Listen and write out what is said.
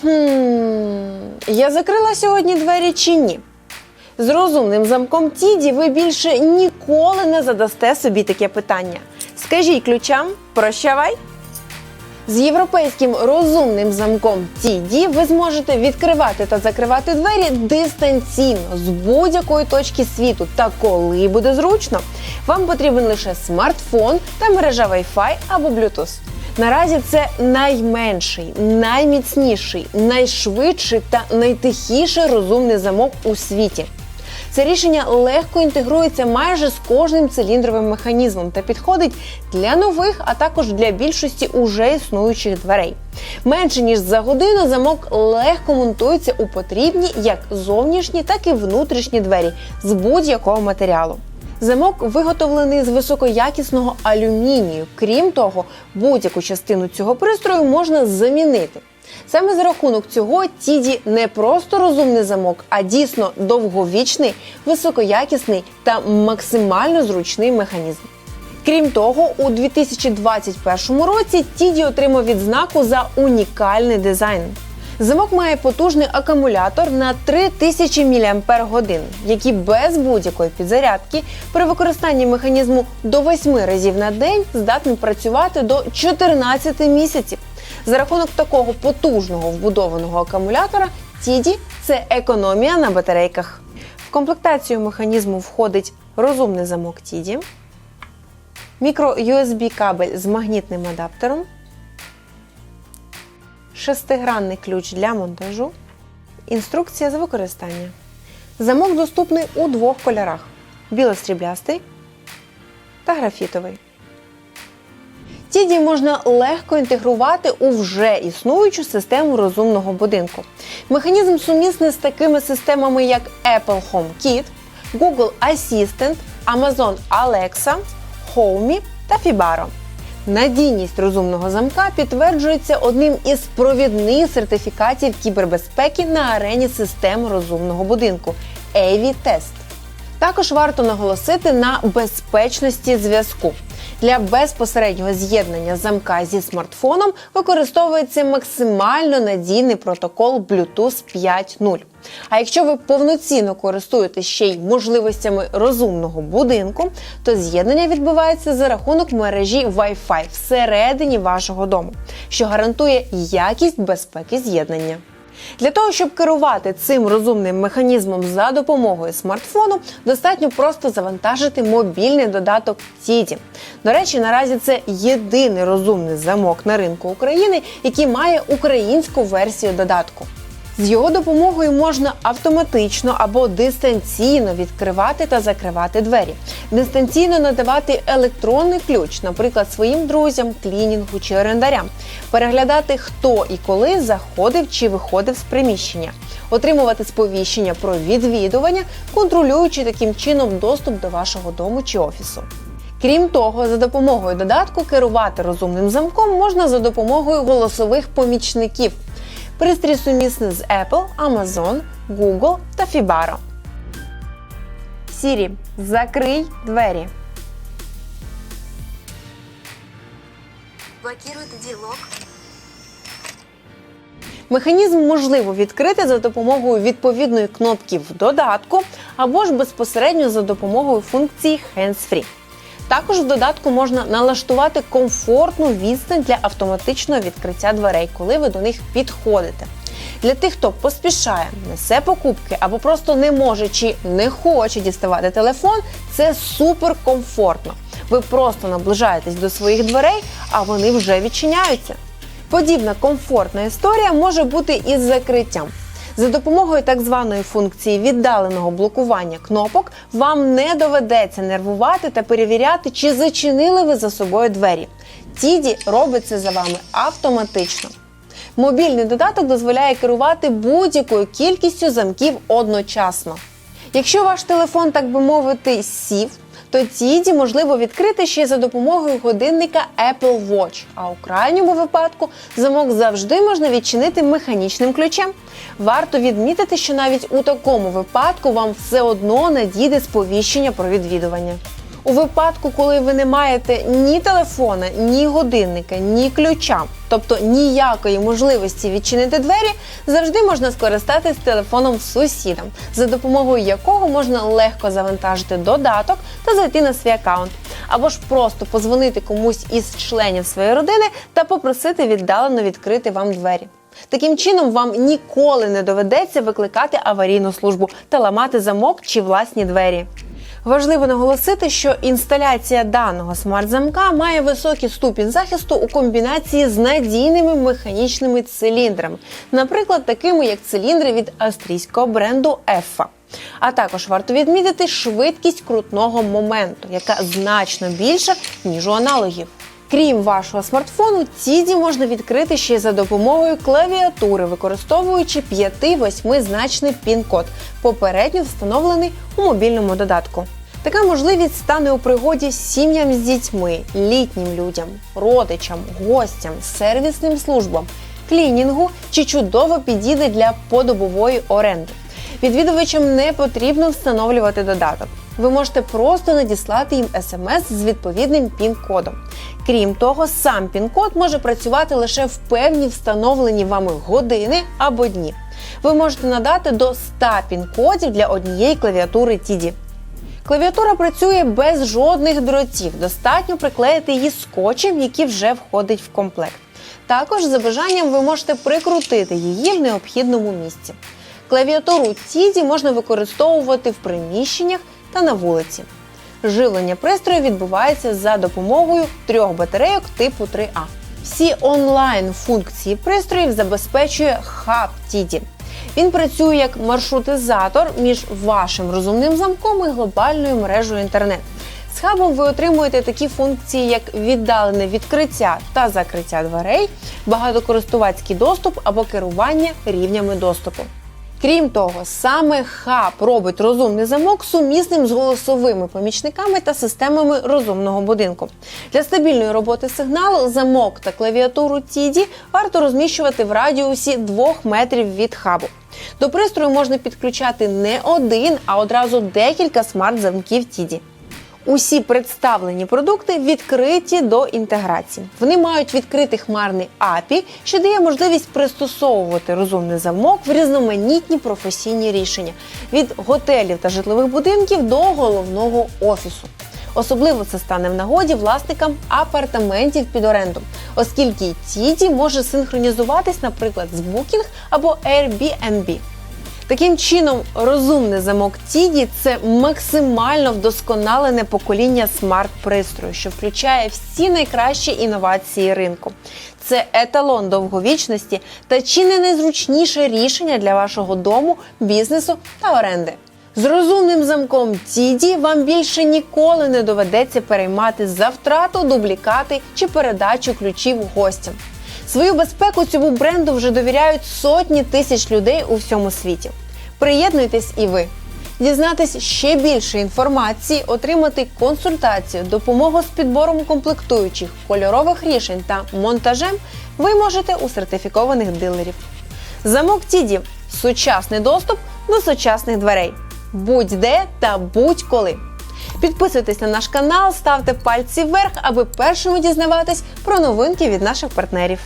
Хм, я закрила сьогодні двері чи ні? З розумним замком Тіді ви більше ніколи не задасте собі таке питання. Скажіть ключам, прощавай. З європейським розумним замком TD ви зможете відкривати та закривати двері дистанційно з будь-якої точки світу та коли буде зручно. Вам потрібен лише смартфон та мережа Wi-Fi або Bluetooth. Наразі це найменший, найміцніший, найшвидший та найтихіший розумний замок у світі. Це рішення легко інтегрується майже з кожним циліндровим механізмом та підходить для нових, а також для більшості уже існуючих дверей. Менше ніж за годину замок легко монтується у потрібні як зовнішні, так і внутрішні двері з будь-якого матеріалу. Замок виготовлений з високоякісного алюмінію. Крім того, будь-яку частину цього пристрою можна замінити. Саме за рахунок цього Тіді не просто розумний замок, а дійсно довговічний, високоякісний та максимально зручний механізм. Крім того, у 2021 році Тіді отримав відзнаку за унікальний дизайн. Замок має потужний акумулятор на 3000 мАч, який без будь-якої підзарядки при використанні механізму до 8 разів на день здатний працювати до 14 місяців. За рахунок такого потужного вбудованого акумулятора Тіді це економія на батарейках. В комплектацію механізму входить розумний замок Тіді, мікро-USB кабель з магнітним адаптером, шестигранний ключ для монтажу, інструкція з використання. Замок доступний у двох кольорах: білостріблястий та графітовий. Тіді можна легко інтегрувати у вже існуючу систему розумного будинку. Механізм сумісний з такими системами, як Apple HomeKit, Google Assistant, Amazon Alexa, Homey та Fibaro. Надійність розумного замка підтверджується одним із провідних сертифікатів кібербезпеки на арені систем розумного будинку Test. Також варто наголосити на безпечності зв'язку. Для безпосереднього з'єднання замка зі смартфоном використовується максимально надійний протокол Bluetooth 5.0. А якщо ви повноцінно користуєтесь ще й можливостями розумного будинку, то з'єднання відбувається за рахунок мережі Wi-Fi всередині вашого дому, що гарантує якість безпеки з'єднання. Для того, щоб керувати цим розумним механізмом за допомогою смартфону, достатньо просто завантажити мобільний додаток Тіді. До речі, наразі це єдиний розумний замок на ринку України, який має українську версію додатку. З його допомогою можна автоматично або дистанційно відкривати та закривати двері, дистанційно надавати електронний ключ, наприклад, своїм друзям, клінінгу чи орендарям, переглядати, хто і коли заходив чи виходив з приміщення, отримувати сповіщення про відвідування, контролюючи таким чином доступ до вашого дому чи офісу. Крім того, за допомогою додатку керувати розумним замком можна за допомогою голосових помічників. Пристрій сумісний з Apple, Amazon, Google та Fibaro. Siri, закрий двері. Блокирует диалог. Механізм можливо відкрити за допомогою відповідної кнопки в додатку або ж безпосередньо за допомогою функції Hands-Free. Також в додатку можна налаштувати комфортну відстань для автоматичного відкриття дверей, коли ви до них підходите. Для тих, хто поспішає, несе покупки або просто не може чи не хоче діставати телефон, це супер комфортно. Ви просто наближаєтесь до своїх дверей, а вони вже відчиняються. Подібна комфортна історія може бути із закриттям. За допомогою так званої функції віддаленого блокування кнопок вам не доведеться нервувати та перевіряти, чи зачинили ви за собою двері. Тіді робить це за вами автоматично. Мобільний додаток дозволяє керувати будь-якою кількістю замків одночасно. Якщо ваш телефон, так би мовити, сів, то Тіді можливо відкрити ще за допомогою годинника Apple Watch. А у крайньому випадку замок завжди можна відчинити механічним ключем. Варто відмітити, що навіть у такому випадку вам все одно надійде сповіщення про відвідування. У випадку, коли ви не маєте ні телефона, ні годинника, ні ключа, тобто ніякої можливості відчинити двері, завжди можна скористатись телефоном сусіда, за допомогою якого можна легко завантажити додаток та зайти на свій аккаунт, або ж просто позвонити комусь із членів своєї родини та попросити віддалено відкрити вам двері. Таким чином, вам ніколи не доведеться викликати аварійну службу та ламати замок чи власні двері. Важливо наголосити, що інсталяція даного смарт-замка має високий ступінь захисту у комбінації з надійними механічними циліндрами, наприклад, такими як циліндри від австрійського бренду Ефа. А також варто відмітити швидкість крутного моменту, яка значно більша ніж у аналогів. Крім вашого смартфону, Тіді можна відкрити ще за допомогою клавіатури, використовуючи 5-8 значний пін-код, попередньо встановлений у мобільному додатку. Така можливість стане у пригоді сім'ям з дітьми, літнім людям, родичам, гостям, сервісним службам, клінінгу чи чудово підійде для подобової оренди. Відвідувачам не потрібно встановлювати додаток. Ви можете просто надіслати їм смс з відповідним пін-кодом. Крім того, сам пін-код може працювати лише в певні встановлені вами години або дні. Ви можете надати до 100 пін-кодів для однієї клавіатури TIDI. Клавіатура працює без жодних дротів. Достатньо приклеїти її скотчем, який вже входить в комплект. Також за бажанням ви можете прикрутити її в необхідному місці. Клавіатуру TIDI можна використовувати в приміщеннях та на вулиці. Живлення пристрою відбувається за допомогою трьох батарейок типу 3А. Всі онлайн функції пристроїв забезпечує хаб TIDI. Він працює як маршрутизатор між вашим розумним замком і глобальною мережею інтернет. З хабом ви отримуєте такі функції, як віддалене відкриття та закриття дверей, багатокористувацький доступ або керування рівнями доступу. Крім того, саме хаб робить розумний замок сумісним з голосовими помічниками та системами розумного будинку. Для стабільної роботи сигналу замок та клавіатуру TIDI варто розміщувати в радіусі 2 метрів від хабу. До пристрою можна підключати не один, а одразу декілька смарт-замків TIDI. Усі представлені продукти відкриті до інтеграції. Вони мають відкритий хмарний API, що дає можливість пристосовувати розумний замок в різноманітні професійні рішення від готелів та житлових будинків до головного офісу. Особливо це стане в нагоді власникам апартаментів під оренду, оскільки TIDI може синхронізуватись, наприклад, з Booking або Airbnb. Таким чином, розумний замок TIDI – це максимально вдосконалене покоління смарт-пристрою, що включає всі найкращі інновації ринку. Це еталон довговічності та чи не найзручніше рішення для вашого дому, бізнесу та оренди. З розумним замком TIDI вам більше ніколи не доведеться переймати за втрату, дублікати чи передачу ключів гостям. Свою безпеку цьому бренду вже довіряють сотні тисяч людей у всьому світі. Приєднуйтесь і ви. Дізнатись ще більше інформації, отримати консультацію, допомогу з підбором комплектуючих, кольорових рішень та монтажем ви можете у сертифікованих дилерів. Замок TIDI – сучасний доступ до сучасних дверей. Будь-де та будь-коли. Підписуйтесь на наш канал, ставте пальці вверх, аби першими дізнаватись про новинки від наших партнерів.